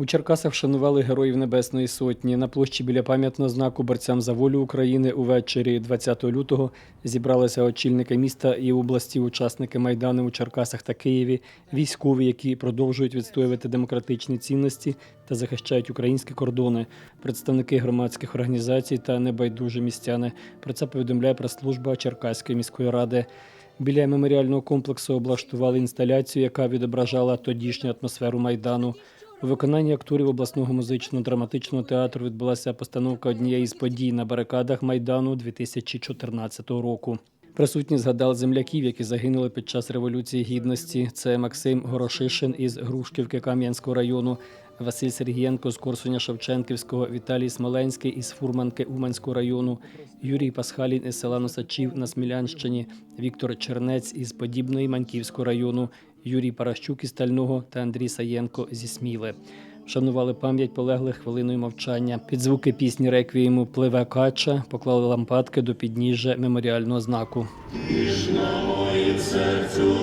У Черкасах вшанували героїв Небесної Сотні. На площі біля пам'ятного знаку борцям за волю України увечері 20 лютого зібралися очільники міста і області, учасники майдану у Черкасах та Києві, військові, які продовжують відстоювати демократичні цінності та захищають українські кордони, представники громадських організацій та небайдужі містяни. Про це повідомляє прес-служба Черкаської міської ради. Біля меморіального комплексу облаштували інсталяцію, яка відображала тодішню атмосферу майдану. У виконанні акторів обласного музично-драматичного театру відбулася постановка однієї з подій на барикадах майдану 2014 року. Присутні згадали земляків, які загинули під час революції гідності. Це Максим Горошишин із Грушківки Кам'янського району, Василь Сергієнко з Корсуня Шевченківського, Віталій Смоленський із Фурманки Уманського району, Юрій Пасхалін із села Носачів на Смілянщині, Віктор Чернець із Подібної Маньківського району, Юрій Паращук із Стального та Андрій Саєнко зі Сміли. Вшанували пам'ять полеглих хвилиною мовчання. Під звуки пісні реквієму пливе кача, поклали лампадки до підніжжя меморіального знаку. Серцю